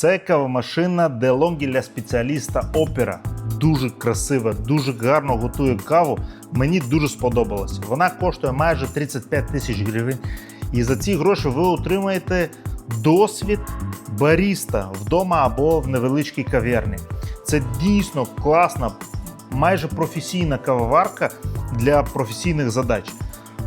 Це кавомашина DeLonghi для спеціаліста Opera. Дуже красива, дуже гарно готує каву. Мені дуже сподобалось. Вона коштує майже 35 тисяч гривень. І за ці гроші ви отримаєте досвід баріста вдома або в невеличкій кав'ярні. Це дійсно класна, майже професійна кавоварка для професійних задач.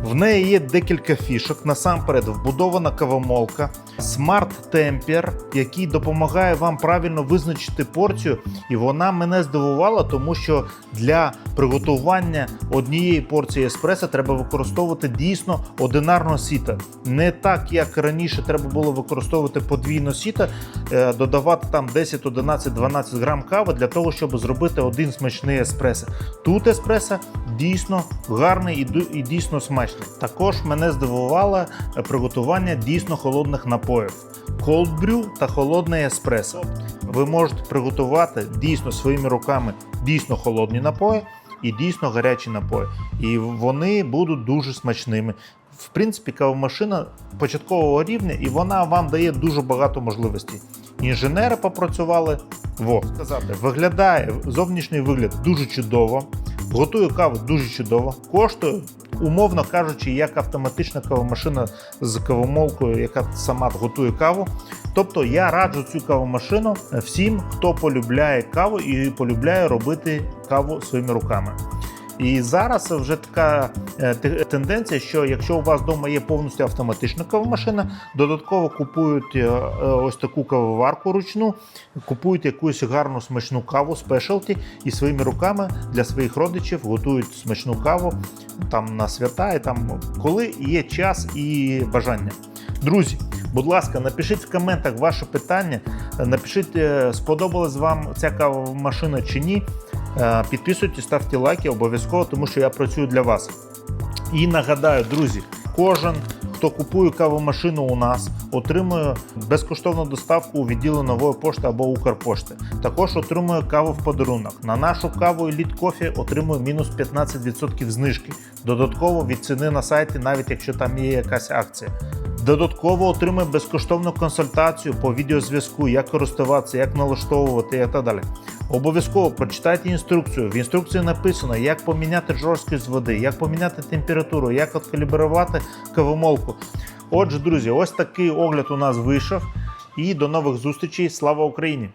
В неї є декілька фішок. Насамперед, вбудована кавомолка, смарт-темпер, який допомагає вам правильно визначити порцію. І вона мене здивувала, тому що для приготування однієї порції еспресо треба використовувати дійсно одинарно сіта. Не так, як раніше треба було використовувати подвійно сіта, е, додавати там 10, 11, 12 грам кави для того, щоб зробити один смачний еспресо. Тут еспресо дійсно гарний і дійсно смачний. Також мене здивувало приготування дійсно холодних напоїв. Cold brew та холодний еспресо. Ви можете приготувати дійсно своїми руками дійсно холодні напої і дійсно гарячі напої. І вони будуть дуже смачними. В принципі, кавомашина початкового рівня, і вона вам дає дуже багато можливостей. Інженери попрацювали. Во, сказати, виглядає зовнішній вигляд дуже чудово. Готую каву дуже чудово. Коштує, умовно кажучи, як автоматична кавомашина з кавомолкою, яка сама готує каву. Тобто я раджу цю кавомашину всім, хто полюбляє каву і полюбляє робити каву своїми руками. І зараз вже така е, тенденція, що якщо у вас вдома є повністю автоматична кавомашина, додатково купують е, е, ось таку кавоварку ручну, купують якусь гарну смачну каву спешалті і своїми руками для своїх родичів готують смачну каву там на свята, і там коли є час і бажання. Друзі, будь ласка, напишіть в коментах ваше питання. Напишіть, сподобалась вам ця кавомашина чи ні. Е, Підписуйтесь, ставте лайки обов'язково, тому що я працюю для вас. І нагадаю, друзі, кожен, хто купує кавомашину у нас, отримує безкоштовну доставку у відділу нової пошти або Укрпошти. Також отримує каву в подарунок. На нашу каву Elite Coffee отримує мінус 15% знижки. Додатково від ціни на сайті, навіть якщо там є якась акція. Додатково отримує безкоштовну консультацію по відеозв'язку, як користуватися, як налаштовувати і так далі. Обов'язково прочитайте інструкцію. В інструкції написано, як поміняти жорсткість води, як поміняти температуру, як откалібрувати кавомолку. Отже, друзі, ось такий огляд у нас вийшов. І до нових зустрічей. Слава Україні!